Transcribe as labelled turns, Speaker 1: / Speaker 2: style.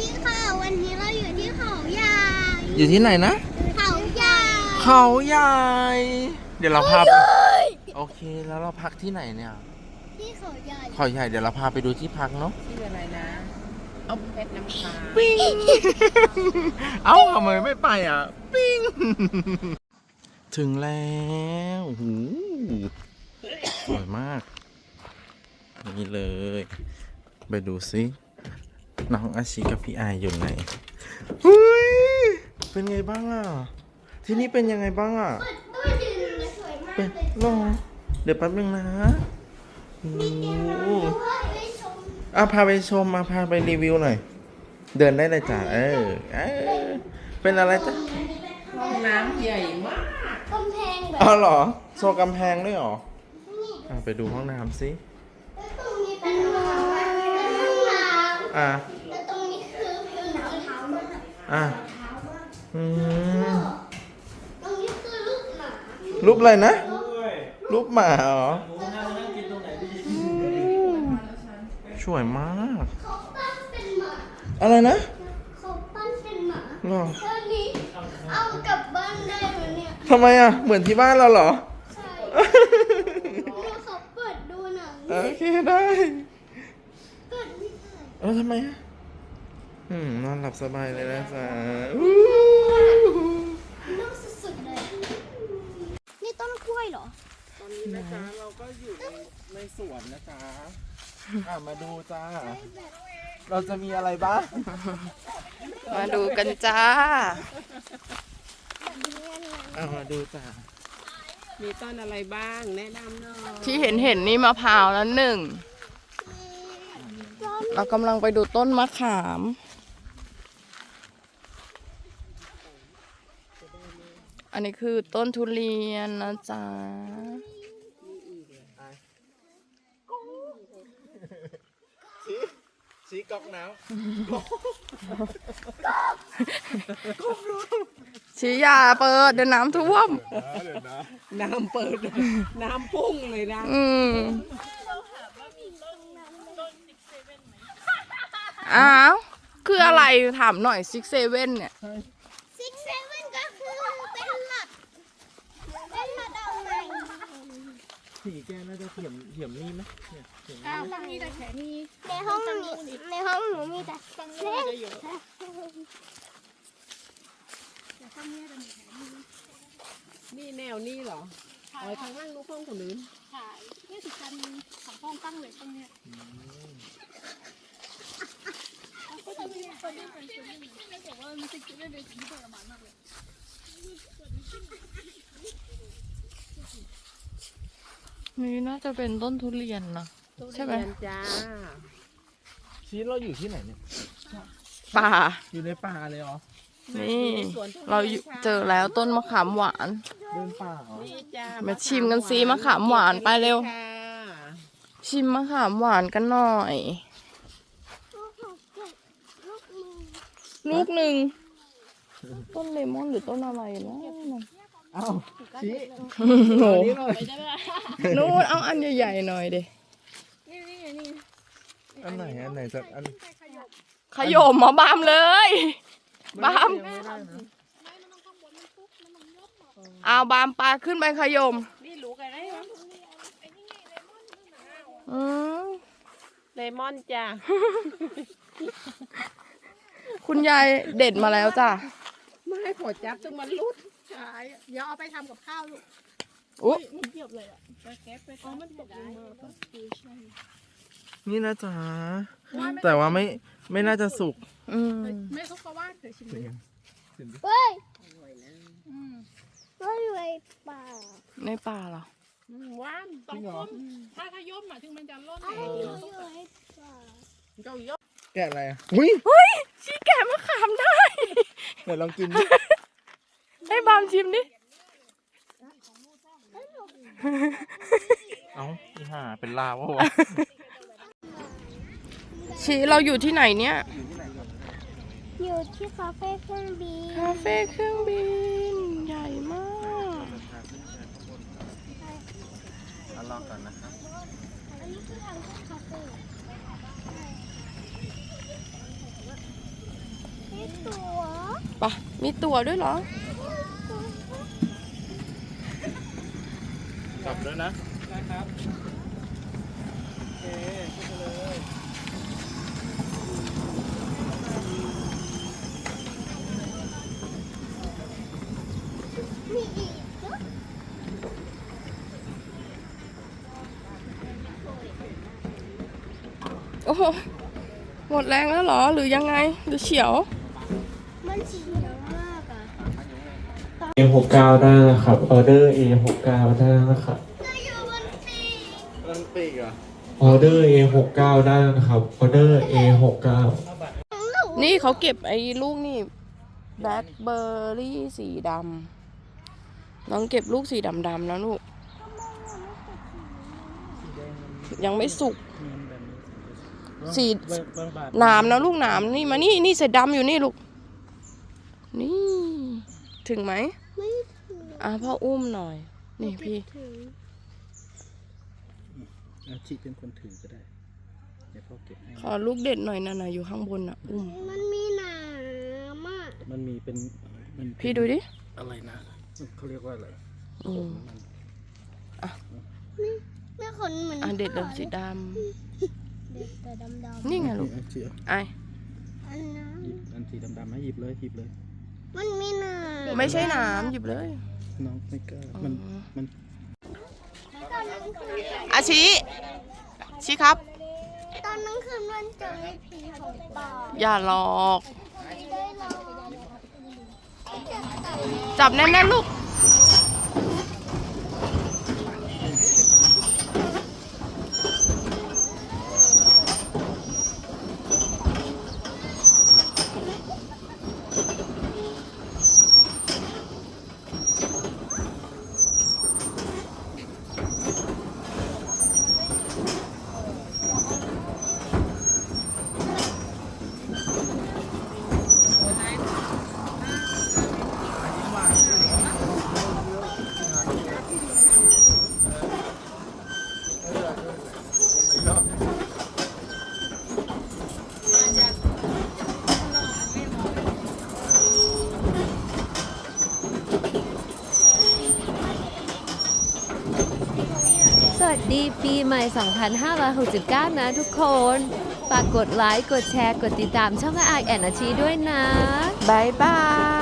Speaker 1: ดีค่ะ วันนี้เราอยู่ที่เขาใหญ่
Speaker 2: อยู่ที่ไหนนะ
Speaker 1: เขาใหญ่
Speaker 2: เขาใหญ่ เดี๋ยวเราพาไปโอเค แล้วเราพักที่ไหนเนี่ย
Speaker 1: ที่เขาใหญ่
Speaker 2: เขาใหญ่ เดี๋ยวเราพาไปดูที่พักเนาะ
Speaker 3: ชื่ออะไรนะเอาเพชรน้ำค้าง
Speaker 2: ปิ้ง เอ้าทำไมไม่ไปอะ ปิ้ง ถึงแล้วโอ้โหูสวยมาก นี่เลย ไปดูซิ น้องอาชิกับพี่อายอยู่ไหนหุ้ยเป็นไงบ้างอะ ที่นี่เป็นยังไงบ้างอะ
Speaker 1: ด้วยดินเลยสวยมาก
Speaker 2: เป็น
Speaker 1: เลย
Speaker 2: รอเดี๋ยวแป๊บนึงนะโอ้โห
Speaker 1: ด้วยไปชม
Speaker 2: อะพาไปชมมาพาไปรีวิวหน่อย เดินได้เลยจ้ะเออเออเป็นอะไรจ้ะ
Speaker 3: ห้องน้ำใหญ่มาก
Speaker 1: กำแพงแบบ
Speaker 2: อ๋อเหรอโชว์กำแพงด้วยเหรอ
Speaker 1: นี้
Speaker 2: อะไปดูห้องน้ำสิ
Speaker 1: แล้วตรงนี้เป็นห้องน้ำเป็นห้องน้
Speaker 2: อะ
Speaker 1: อะเท้ามาก
Speaker 2: อืม
Speaker 1: ตรงนี้คือลูกหมา
Speaker 2: รูปอะไรนะรูปหมาเหรอสวยมาก
Speaker 1: เขาปั้นเป็นหมา
Speaker 2: อะไรนะ
Speaker 1: เขาปั้นเป็นหมา
Speaker 2: หรอ
Speaker 1: ตอนนี้เอากลับบ้านได้ไหมเนี่ย
Speaker 2: ทำไมอะ เหมือนที่บ้านเราเหรอ
Speaker 1: ใช่เราเขาเปิดดูหนัง
Speaker 2: โอเคได้
Speaker 1: เปิดไม่ได้
Speaker 2: เออทำไมอะ อืมนอนหลับสบายเลยนะจ๊ะอู้
Speaker 1: น่าสุดๆเลย นี่ต้นกล้วยเหรอ
Speaker 2: ตอนนี้นะจ๊ะเราก็อยู่ในในสวนนะจ๊ะอะมาดูจ้า เราจะมีอะไรบ้าง
Speaker 3: มาดูกันจ้า
Speaker 2: อะมาดูจ้า
Speaker 3: มีต้นอะไรบ้าง แนะนำหน่อย
Speaker 4: ที่เห็นเห็นนี่มะพร้าวแล้วหนึ่ง เรากำลังไปดูต้นมะขาม อันนี้คือต้นทุเรียนนะจ๊ะ
Speaker 2: ชี้ก๊อกน้
Speaker 4: ชี้ยาเปิดเดี๋ยวน้ำท่วม
Speaker 3: น้ำเปิด น้ำพุ่งเลยนะ
Speaker 4: อืมอ้าว คืออะไรถามหน่อยซิกเซเว่นเนี่ย
Speaker 1: ซิกเซเว่นก็คือเป็นหลักเป็นหลักเอาใหม่ำ
Speaker 2: ผีแกน่าจะเถียมเถียมนี่ไหมเนี่ยเถียมนี่
Speaker 1: ในห้องนี้ในห้องหนูมีแต่เล่น
Speaker 3: นี่แนวนี่เหรอเอาไว้ทางล่างลูกห้องคนอื่น
Speaker 4: นี่น่าจะเป็น ต้นทุเรียนนะใช่ไหม
Speaker 3: เรียนจ้า
Speaker 2: ชี้เราอยู่ที่ไหนเนี่ย
Speaker 4: ป่า
Speaker 2: อยู่ในป่าเลยเหรอ
Speaker 4: นี่เราอยู่เจอแล้วต้นมะขามหวาน
Speaker 2: เดินป่าเหรอ
Speaker 3: นี่จ้า
Speaker 4: มาชิมกันสิมะขามหวานไปเร็ว
Speaker 3: ค่ะ
Speaker 4: ชิมมะขามหวานกันหน่อย ลูกหนึ่งต้นเลมอนหรือต้นอะไรนะ
Speaker 2: เอ้าชี้
Speaker 4: โอ้โห
Speaker 2: นี่เลย
Speaker 4: นู่นเอาอันใหญ่ๆหน่อยดิ
Speaker 2: อันไหนอันไหนจะอัน
Speaker 4: ขยมมาบามเลยบาม
Speaker 2: ยังไม่ได้นะ
Speaker 4: เอาบามปลาขึ้นไปขยม
Speaker 3: นี่รู้กันได้ไหม
Speaker 4: อืม
Speaker 3: เลมอนจ้า
Speaker 4: คุณยายเด็ดมาแล้วจ้ะ
Speaker 3: ไม่ให้ขอจับจนมันรุด
Speaker 5: เดี๋ยวเอาไปทำกับข้าวลูก
Speaker 4: อุ๊ย
Speaker 5: มันเกียบเลยอะไปแก๊ปไปอ๋อมันตกลงมาก็คือใช่
Speaker 2: นี่นะจ๊ะแต่ว่าไม่ไม่น่าจะสุก
Speaker 4: อืม
Speaker 5: ไม่เขาก็ว่าเคยชิมเลย
Speaker 1: เฮ้ย
Speaker 5: อืม
Speaker 1: เฮ้ยไว้ป่า
Speaker 4: ในป่าเหรอ
Speaker 3: อืมว่าน
Speaker 5: ต้องก้มถ้าถ้าย่มอะถึงมันจะร่น
Speaker 1: เฮ้
Speaker 5: แต
Speaker 1: ย
Speaker 5: ก
Speaker 1: อยู่ไว้ป่า
Speaker 3: เจ้ายก
Speaker 2: แกะอะไรอะอุ้ย
Speaker 4: เฮ้ยชี้แกะมะขามได้
Speaker 2: เดี๋ยวลองกินดิ
Speaker 4: ให้ บามชิมดิ
Speaker 2: เอ้าอีห่าเป็นลาวะวะ
Speaker 4: ชี้เราอยู่ที่ไหนเนี่ย
Speaker 1: อยู่ที่คาเฟ่เครื่องบิน
Speaker 4: คาเฟ่เครื่องบิน ใหญ่มาก
Speaker 2: เอาลองก่อนนะครับ
Speaker 1: อันนี้คือทางเข้าคาเฟ่ตัว
Speaker 4: ปะมีตั๋วด้วยเหรอ
Speaker 2: กลับด้วยนะ
Speaker 1: มีอีกเหรอ
Speaker 4: โอ้โห หมดแรงแล้วเหรอ หรือยังไง หรือเฉียว
Speaker 1: มันเฉียวมากอะ
Speaker 6: A69 ได้นะครับออเดอร์ A69 ได้นะครับ
Speaker 1: เราอยู่บนปีก
Speaker 2: มันปีกอะ
Speaker 6: ออเดอร์ A69 ได้นะครับออเดอร์ A69
Speaker 1: นู
Speaker 4: นี่เขาเก็บไอ้ลูกนี่แบล็คเบอร์รี่สีดำน้องเก็บลูกสีดำๆนะลูก ยังไม่สุก สีหนามนะลูกหนามนี่มานี่นี่เสร็จดำอยู่นี่ลูก นี่ ถึงไหม อะพ่ออุ้มหน่อย นี่พี่
Speaker 1: ถึง
Speaker 2: เอาชีเป็นคนถือก็ได้เดี๋ยวพ่อเก็บให้
Speaker 4: ขอลูกเด็ดหน่อยนะนะอยู่ข้างบนอะอุ้ม
Speaker 1: มันมีหนามอะ
Speaker 2: มันมีเป็นมัน
Speaker 4: พี่ดูดิ
Speaker 2: อะไรนะมันเขาเรียกว่าอะไร
Speaker 4: อืม
Speaker 1: แม่ขนเหมือน
Speaker 4: อะเด็ดเลยสีด
Speaker 1: เด็ดแต่ดำำ
Speaker 4: นี่ไงลูก
Speaker 2: เอาชีเอา
Speaker 4: ไอ
Speaker 1: ๆอันนั้น
Speaker 2: หยิบอันสีดำๆมาหยิบเลยหยิบเลย
Speaker 1: มันมีหนาม
Speaker 4: ไม่ใช่หนามหยิบเลย
Speaker 2: น้องไม่กล้ามันมัน
Speaker 1: ตอนนั้นคืน
Speaker 4: อาชิชิครับ
Speaker 1: ตอนนั้นคืนมันจะมีผีของป่า
Speaker 4: อย่าหลอก
Speaker 1: ได้หรอจะตัด
Speaker 4: จับแน่นๆลูก
Speaker 7: Thank you. วัสดีปีใหม่ 2569 นะทุกคน ฝากกดไลค์ กดแชร์ กดติดตามช่องอาแอนอาชีด้วยนะ
Speaker 4: บายบาย